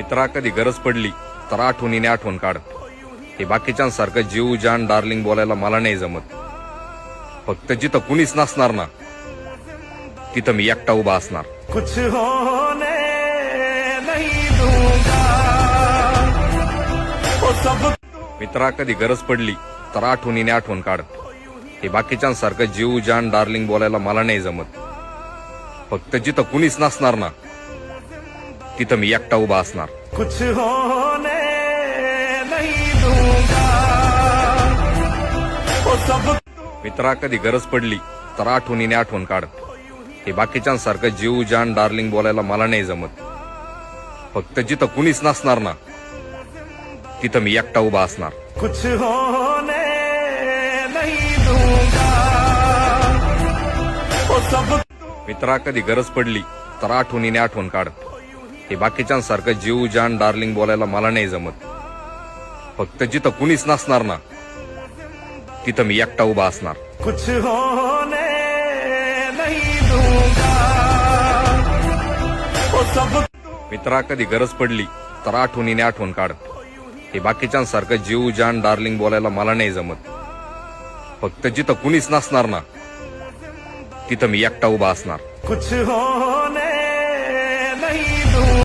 मित्रा कधी गरज पडली तर आठवणीने आठवण काढ. हे बाकीच्यांसारखं जीव जान डार्लिंग बोलायला मला नाही जमत. फक्त जिथं कुणीच नसणार ना तिथं मी एकटा उभा असणार. कुछ होने नहीं दूंगा। मित्रा कधी गरज पडली तर आठवणीने आठवण काढ. हे बाकीच्यांसारखं जीव जान डार्लिंग बोलायला मला नाही जमत. फक्त जिथं कुणीच नसणार ना तिथं मी एकटा उभा असणार. कुछ होने मित्रा कधी गरज पडली तर आठवणीने आठवण काढ. हे बाकीच्यांसारखं जीव जान डार्लिंग बोलायला मला नाही जमत. फक्त जिथं कुणीच नसणार ना तिथं मी एकटा उभा असणार. कुछ होने मित्रा कधी गरज पडली तर आठवणीने आठवण काढ. हे बाकीच्यांसारखं जीव जान डार्लिंग बोलायला मला नाही जमत. फक्त जिथं कुणीच नसणार ना तिथं मी एकटा उभा असणार. कुछ होने नहीं मित्रा कधी गरज पडली तर आठवणीने आठवण काढ. हे बाकीच्यांसारखं जीव जान डार्लिंग बोलायला मला नाही जमत. फक्त जिथं कुणीच नसणार ना तिथं मी एकटा उभा असणार. कुछ हो